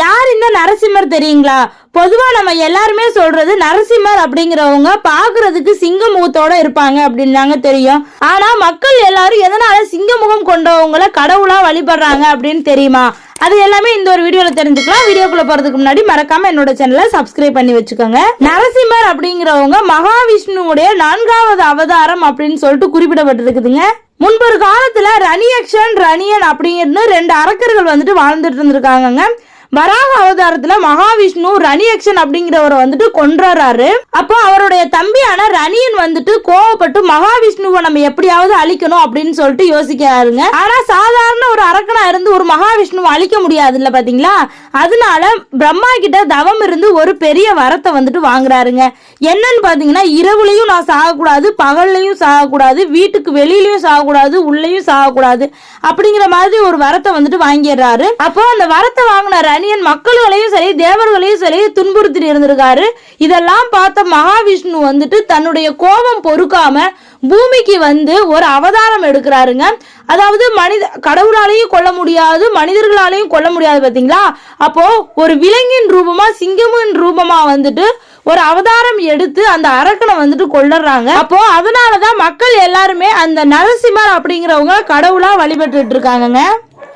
யார் இந்த நரசிம்மர் தெரியுங்களா? பொதுவா நம்ம எல்லாருமே சொல்றது நரசிம்மர் அப்படிங்கிறவங்க பாக்குறதுக்கு சிங்க முகத்தோட இருப்பாங்க அப்படின்னு தாங்க தெரியும். ஆனா மக்கள் எல்லாரும் எதனால சிங்க முகம் கொண்டவங்கள கடவுளா வழிபடுறாங்க அப்படின்னு தெரியுமா? அது எல்லாமே இந்த ஒரு வீடியோல தெரிஞ்சுக்கலாம். வீடியோக்குள்ள போறதுக்கு முன்னாடி மறக்காம என்னோட சேனலை சப்ஸ்கிரைப் பண்ணி வச்சுக்கோங்க. நரசிம்மர் அப்படிங்கிறவங்க மகாவிஷ்ணுவுடைய நான்காவது அவதாரம் அப்படின்னு சொல்லிட்டு குறிப்பிடப்பட்டிருக்குதுங்க. முன்பொரு காலத்துல ரணியக்ஷன் ரணியன் அப்படின்னு ரெண்டு அரக்கர்கள் வந்துட்டு வாழ்ந்துட்டு இருந்திருக்காங்கங்க. வராக அவதாரத்துல மகாவிஷ்ணு ரணியக்ஷன் அப்படிங்கிறவரை வந்துட்டு கொன்றாரு அப்போ அவருடைய தம்பியான ரணியன் வந்துட்டு கோவப்பட்டு மகாவிஷ்ணுவை நம்ம எப்படியாவது அழிக்கணும் அப்படின்னு சொல்லிட்டு யோசிக்கிறாருங்க. ஆனா சாதாரண ஒரு அரக்கனா இருந்து ஒரு மகாவிஷ்ணுவை அழிக்க முடியாது இல்ல பாத்தீங்களா? அதனால பிரம்மா கிட்ட தவம் இருந்து ஒரு பெரிய வரத்தை வந்துட்டு வாங்குறாருங்க. என்னன்னு பாத்தீங்கன்னா இரவுலையும் நான் சாகக்கூடாது பகல்லையும் சாகக்கூடாது வீட்டுக்கு வெளியிலயும் சாகக்கூடாது உள்ளேயும் சாகக்கூடாது அப்படிங்கிற மாதிரி ஒரு வரத்தை வந்துட்டு வாங்கிடுறாரு. அப்போ அந்த வரத்தை வாங்கின தனியன் மக்கள்களையும் சரி தேவர்களையும் சரி துன்புறுத்தி இருந்திருக்காரு. இதெல்லாம் பார்த்த மகாவிஷ்ணு வந்துட்டு தன்னுடைய கோபம் பொறுக்காம பூமிக்கு வந்து ஒரு அவதாரம் எடுக்கிறாருங்க. அதாவது மனித கடவுளாலையும் கொல்ல முடியாது மனிதர்களாலையும் கொல்ல முடியாது பார்த்தீங்களா அப்போ ஒரு விலங்கின் ரூபமா சிங்கமின் ரூபமா வந்துட்டு ஒரு அவதாரம் எடுத்து அந்த அரக்கனை வந்துட்டு கொள்ளுறாங்க அப்போ அதனாலதான் மக்கள் எல்லாருமே அந்த நரசிம்மர் அப்படிங்கிறவங்க கடவுளா வழிபட்டு இருக்காங்கங்க.